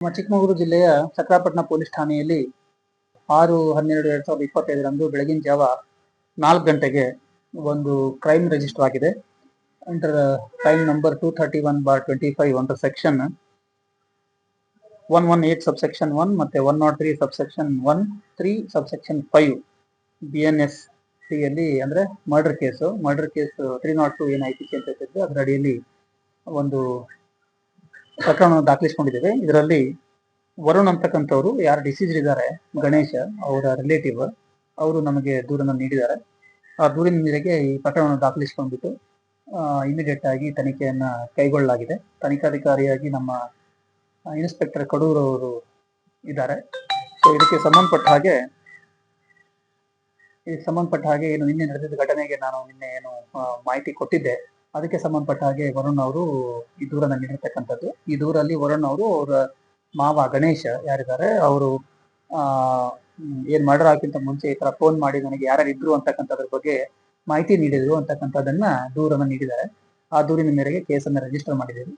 ನಮ್ಮ ಚಿಕ್ಕಮಗಳೂರು ಜಿಲ್ಲೆಯ ಚಕ್ರಾಪಟ್ಟಣ ಪೊಲೀಸ್ ಠಾಣೆಯಲ್ಲಿ ಆರು ಹನ್ನೆರಡು ಎರಡ್ ಸಾವಿರದ ಇಪ್ಪತ್ತೈದರಂದು ಬೆಳಗಿನ ಜಾವ ನಾಲ್ಕು ಗಂಟೆಗೆ ಒಂದು ಕ್ರೈಮ್ ರಿಜಿಸ್ಟರ್ ಆಗಿದೆ. Under crime number two thirty one bar twenty five under section one one eight subsection one ಮತ್ತೆ one not three subsection one three subsection five B N S ಟಿಯಲ್ಲಿ ಅಂದ್ರೆ murder case murder case three not two ಏನಾಯ್ತು ಅಂತ ಅದರ ಅಡಿಯಲ್ಲಿ ಒಂದು ಪ್ರಕರಣವನ್ನು ದಾಖಲಿಸಿಕೊಂಡಿದ್ದೇವೆ. ಇದರಲ್ಲಿ ವರುಣ್ ಅಂತಕ್ಕಂಥವ್ರು ಯಾರು ಡಿಸೀಸ್ ಇದ್ದಾರೆ, ಗಣೇಶ ಅವರ ರಿಲೇಟಿವ್ ಅವರು ನಮಗೆ ದೂರನ್ನು ನೀಡಿದ್ದಾರೆ. ಆ ದೂರಿನ ಮೇರೆಗೆ ಈ ಪ್ರಕರಣವನ್ನು ದಾಖಲಿಸಿಕೊಂಡ್ಬಿಟ್ಟು ಇಮಿಡಿಯೇಟ್ ಆಗಿ ತನಿಖೆಯನ್ನ ಕೈಗೊಳ್ಳಲಾಗಿದೆ. ತನಿಖಾಧಿಕಾರಿಯಾಗಿ ನಮ್ಮ ಇನ್ಸ್ಪೆಕ್ಟರ್ ಕಡೂರು ಅವರು ಇದ್ದಾರೆ. ಸೊ ಇದಕ್ಕೆ ಸಂಬಂಧಪಟ್ಟ ಹಾಗೆ, ಇದಕ್ಕೆ ಸಂಬಂಧಪಟ್ಟ ಹಾಗೆ ಏನು ನಿನ್ನೆ ನಡೆದಿದ್ದ ಘಟನೆಗೆ ನಾನು ನಿನ್ನೆ ಏನು ಮಾಹಿತಿ ಕೊಟ್ಟಿದ್ದೆ. ಅದಕ್ಕೆ ಸಂಬಂಧಪಟ್ಟ ಹಾಗೆ ವರುಣ್ ಅವರು ಈ ದೂರನ್ನ ನೀಡಿರ್ತಕ್ಕಂಥದ್ದು. ಈ ದೂರಲ್ಲಿ ವರುಣ್ ಅವರು ಅವರ ಮಾವ ಗಣೇಶ ಯಾರಿದ್ದಾರೆ, ಅವರು ಏನ್ ಆಗಿಂತ ಮುಂಚೆ ಈ ತರ ಫೋನ್ ಮಾಡಿ ನನಗೆ ಯಾರ್ಯಾರು ಇದ್ರು ಅಂತಕ್ಕಂಥದ್ರ ಬಗ್ಗೆ ಮಾಹಿತಿ ನೀಡಿದ್ರು ಅಂತಕ್ಕಂಥದ್ದನ್ನ ದೂರನ್ನ ನೀಡಿದ್ದಾರೆ. ಆ ದೂರಿನ ಮೇರೆಗೆ ಕೇಸನ್ನ ರಿಜಿಸ್ಟರ್ ಮಾಡಿದ್ದೀವಿ.